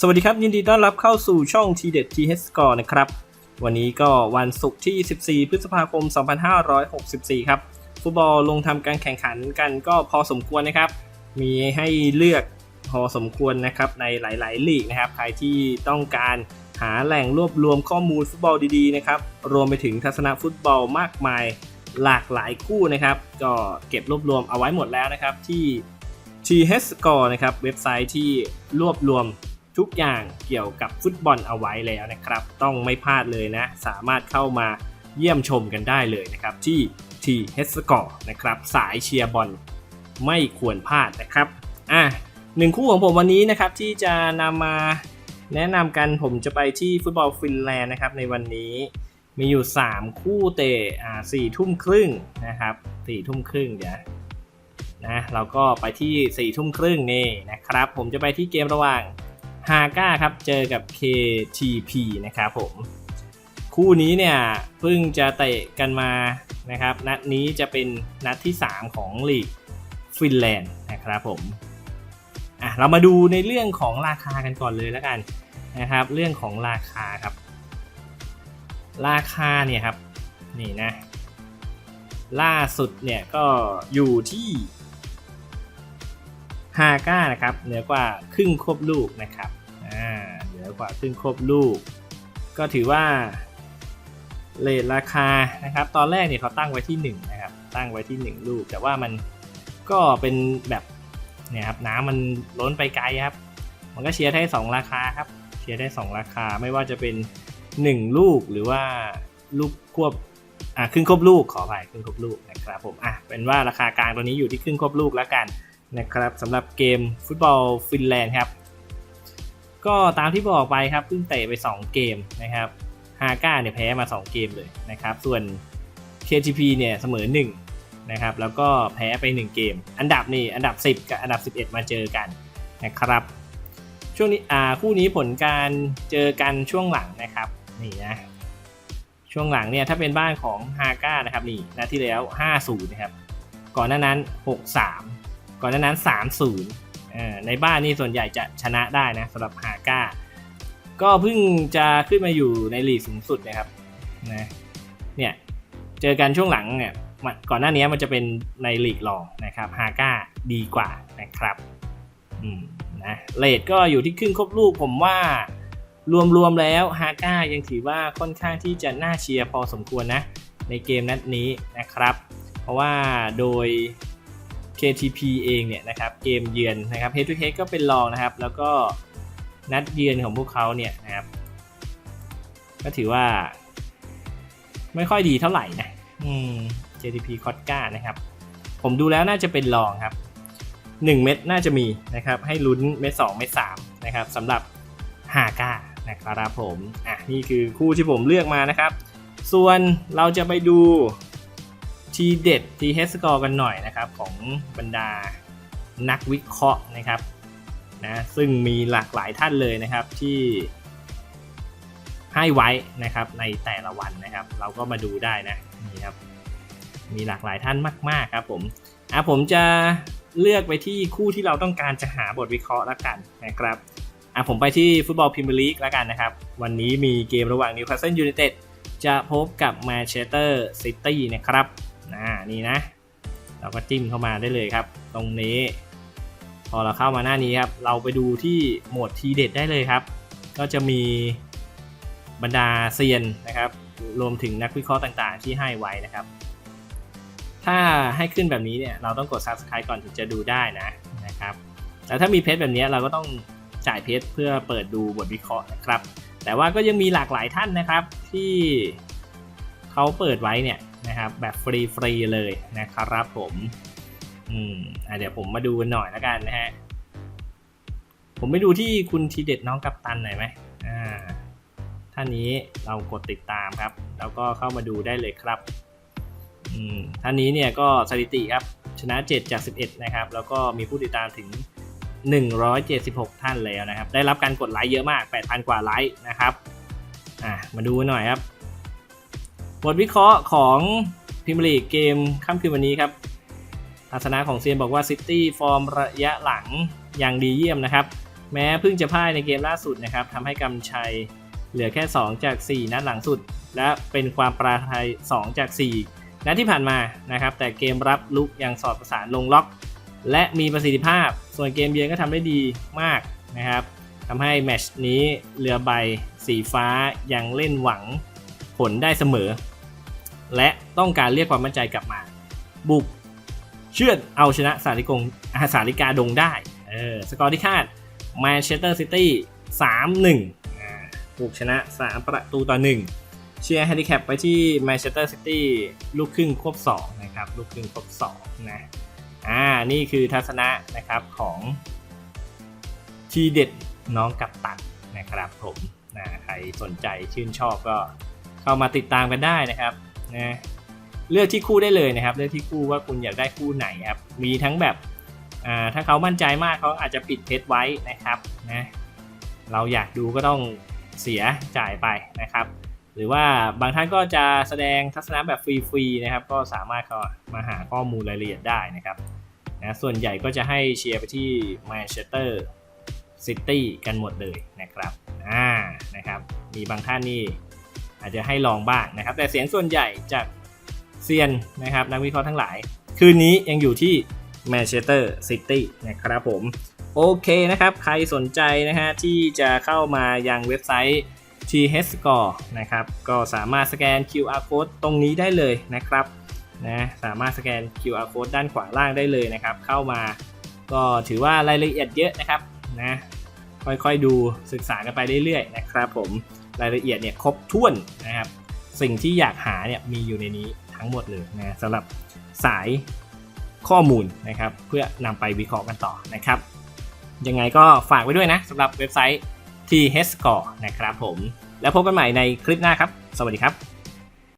สวัสดีครับ ยินดีต้อนรับเข้าสู่ช่องทีเด็ดทีเฮสกอร์นะครับ วันนี้ก็วันศุกร์ที่ 14 พฤษภาคม 2564 ครับ ฟุตบอลลงทำการแข่งขันกันก็พอสมควรนะครับ มีให้เลือกพอสมควรนะครับในหลาย ๆ ลีกนะครับ ใครที่ต้องการหาแหล่งรวบรวมข้อมูลฟุตบอลดี ๆ นะครับ รวมไปถึงทัศนะฟุตบอลมากมายหลากหลายคู่นะครับ ก็เก็บรวบรวมเอาไว้หมดแล้วนะครับที่ t h s c o r e นะครับเว็บไซต์ที่รวบรวม ทุกอย่างเกี่ยวกับฟุตบอลเอาไว้แล้วนะครับ ต้องไม่พลาดเลยนะ สามารถเข้ามาเยี่ยมชมกันได้เลยนะครับที่ t h s c o r e นะครับสายเชียร์บอลไม่ควรพลาดนะครับอะหนึ่งคู่ของผมวันนี้นะครับที่จะนำมาแนะนำกันผมจะไปที่ฟุตบอลฟินแลนด์นะครับในวันนี้มีอยู่ 3 คู่เตะอ่าสี่ทุ่มครึ่งนะครับสี่ทุ่มครึ่งเดี๋ยวนะเราก็ไปที่4ี่ทุ่มครึ่งนี่นะครับ ผมจะไปที่เกมระหว่าง ฮาก้าครับเจอกับ KTP นะครับผม คู่นี้เนี่ยเพิ่งจะเตะกันมานะครับ นัดนี้จะเป็นนัดที่ 3 ของลีกฟินแลนด์นะครับผมอะเรามาดูในเรื่องของราคากันก่อนเลยแล้วกันนะครับ เรื่องของราคาครับ ราคาเนี่ยครับนี่นะ ล่าสุดเนี่ยก็อยู่ที่ฮาก้านะครับเหนือกว่าครึ่งควบลูกนะครับ กว่าครึ่งควบลูก ก็ถือว่าเลทราคานะครับ ตอนแรกเนี่ยเขาตั้งไว้ที่1นะครับ ตั้งไว้ที่ 1 ลูก แต่ว่ามันก็เป็นแบบเนี่ยครับน้ำมันล้นไปไกลครับ มันก็เชียร์ได้ 2 ราคาครับ เชียร์ได้ 2 ราคาไม่ว่าจะเป็น 1 ลูกหรือว่าลูกควบอะครึ่งครบลูกขออภัยครึ่งครบลูกนะครับผมอะเป็นว่าราคากลางตัวนี้อยู่ที่ครึ่งครบลูกแล้วกันนะครับสำหรับเกมฟุตบอลฟินแลนด์ครับ ก็ตามที่บอกไปครับเพิ่งเตะไป 2 เกมนะครับฮาก้าเนี่ยแพ้มา 2 เกมเลยนะครับ ส่วน KTP เนี่ยเสมอ 1 นะครับ แล้วก็แพ้ไป 1 เกม อันดับนี่อันดับ 10 กับอันดับ 11 มาเจอกันนะครับ ช่วงนี้อ่าคู่นี้ผลการเจอกันช่วงหลังนะครับนี่นะช่วงหลังเนี่ยถ้าเป็นบ้านของฮาก้านะครับนี่นัดที่แล้ว 50 นะครับ ก่อนหน้านั้น 63 ก่อนหน้านั้น 30 ในบ้านนี่ส่วนใหญ่จะชนะได้นะสำหรับฮาก้า ก็เพิ่งจะขึ้นมาอยู่ในลีกสูงสุดนะครับนะเนี่ยเจอกันช่วงหลังเนี่ยก่อนหน้านี้มันจะเป็นในลีกรองนะครับฮาก้าดีกว่านะครับอืมนะเลทก็อยู่ที่ครึ่งครบลูกผมว่ารวมๆแล้วฮาก้ายังถือว่าค่อนข้างที่จะน่าเชียร์พอสมควรนะในเกมนัดนี้นะครับ เพราะว่าโดย KTP เองเนี่ยนะครับเกมเยือนนะครับ Head to Head ก็เป็นรองนะครับ แล้วก็นัดเยือนของพวกเขาเนี่ยนะครับก็ถือว่า ไม่ค่อยดีเท่าไหร่นะอืม KTP คอตกานะครับ ผมดูแล้วน่าจะเป็นรองครับ 1 เม็ดน่าจะมีนะครับ ให้ลุ้นเม็ด2เม็ด3นะครับสำหรับฮาก้านะครับผมอะนี่คือคู่ที่ผมเลือกมานะครับ ส่วนเราจะไปดู ทีเด็ดทีเฮสกอร์กันหน่อยนะครับของบรรดานักวิเคราะห์นะครับนะซึ่งมีหลากหลายท่านเลยนะครับที่ให้ไว้นะครับในแต่ละวันนะครับ เราก็มาดูได้นะนี่ครับมีหลากหลายท่านมาก ๆ ครับผมอะผมจะเลือกไปที่คู่ที่เราต้องการจะหาบทวิเคราะห์แล้วกันนะครับอะผมไปที่ฟุตบอลพรีเมียร์ลีกแล้วกันนะครับ วันนี้มีเกมระหว่างนิวคาสเซิลยูไนเต็ดจะพบกับแมนเชสเตอร์ซิตี้นะครับ อ่านี่นะ เราก็จิ้มเข้ามาได้เลยครับ ตรงนี้ พอเราเข้ามาหน้านี้ครับ เราไปดูที่หมวดทีเด็ดได้เลยครับ ก็จะมีบรรดาเซียนนะครับ รวมถึงนักวิเคราะห์ต่างๆ ที่ให้ไว้นะครับ ถ้าให้ขึ้นแบบนี้เนี่ยเราต้องกด subscribe ก่อนถึงจะดูได้นะนะครับแต่ถ้ามีเพจแบบนี้เราก็ต้องจ่ายเพชรเพื่อเปิดดูบทวิเคราะห์นะครับ แต่ว่าก็ยังมีหลากหลายท่านนะครับที่เขาเปิดไว้เนี่ย นะครับ แบบฟรีๆเลยนะครับผม อืมอะเดี๋ยวผมมาดูกันหน่อยแล้วกันนะฮะ ผมไปดูที่คุณทีเด็ดน้องกัปตันหน่อยไหมอ่าท่านนี้เรากดติดตามครับ แล้วก็เข้ามาดูได้เลยครับ อืมท่านนี้เนี่ยก็สถิติครับ ชนะ 7 จาก 11 นะครับ แล้วก็มีผู้ติดตามถึง 176 ท่านแล้วนะครับ ได้รับการกดไลค์เยอะมาก 8,000 กว่าไลค์นะครับ อะมาดูหน่อยครับ บทวิเคราะห์ของพิมลีกเกมค่ำคืนวันนี้ครับทัศนะของเซียนบอกว่าซิตี้ฟอร์มระยะหลังอย่างดีเยี่ยมนะครับ แม้เพิ่งจะพ่ายในเกมล่าสุดนะครับทำให้กำชัยเหลือแค่ 2 จาก 4 นัดหลังสุด และเป็นความปราทัย 2 จาก 4 นัดที่ผ่านมานะครับ แต่เกมรับลุกยังสอดประสานลงล็อก และมีประสิทธิภาพ ส่วนเกมเยือนก็ทำได้ดีมากนะครับทำให้แมชนี้เรือใบสีฟ้ายังเล่นหวังผลได้เสมอ และต้องการเรียกความมั่นใจกลับมา บุกเชื่อดเอาชนะสาริกงอาสาริกาดงได้เออสกอร์ที่คาดแมนเชสเตอร์ซิตี้3-1อ่าบุกชนะ 3 ประตูต่อ 1 เชียร์แฮนดิแคปไปที่แมนเชสเตอร์ซิตี้ลูกครึ่งครบ2นะครับลูกครึ่งครบ2นะอ่านี่คือทัศนะนะครับของทีเด็ดน้องกับตันนะครับผมนะใครสนใจชื่นชอบก็เข้ามาติดตามกันได้นะครับ นะเลือกที่คู่ได้เลยนะครับ เลือกที่คู่ว่าคุณอยากได้คู่ไหนครับ มีทั้งแบบอ่าถ้าเขามั่นใจมากเขาอาจจะปิดเพจไว้นะครับนะเราอยากดูก็ต้องเสียจ่ายไปนะครับ หรือว่าบางท่านก็จะแสดงทัศนะแบบฟรีๆนะครับ ก็สามารถเข้ามาหาข้อมูลรายละเอียดได้นะครับนะส่วนใหญ่ก็จะให้เชียร์ไปที่แมนเชสเตอร์ซิตี้กันหมดเลยนะครับอ่านะครับ มีบางท่านนี่ อาจจะให้ลองบ้างนะครับ แต่เสียงส่วนใหญ่จากเซียนนะครับนักวิเคราะห์ทั้งหลาย คืนนี้ยังอยู่ที่แมนเชสเตอร์ซิตี้นะครับผม โอเคนะครับ ใครสนใจนะฮะที่จะเข้ามายังเว็บไซต์ t h Score นะครับก็สามารถสแกน QR code ตรงนี้ได้เลยนะครับนะสามารถสแกน QR code ด้านขวาล่างได้เลยนะครับ เข้ามาก็ถือว่ารายละเอียดเยอะนะครับนะค่อยๆดูศึกษากันไปเรื่อยๆนะครับผม รายละเอียดเนี่ยครบถ้วนนะครับ สิ่งที่อยากหาเนี่ยมีอยู่ในนี้ทั้งหมดเลยนะสำหรับสายข้อมูลนะครับ เพื่อนำไปวิเคราะห์กันต่อนะครับ ยังไงก็ฝากไว้ด้วยนะสำหรับเว็บไซต์ t h Score นะครับผม แล้วพบกันใหม่ในคลิปหน้าครับ สวัสดีครับ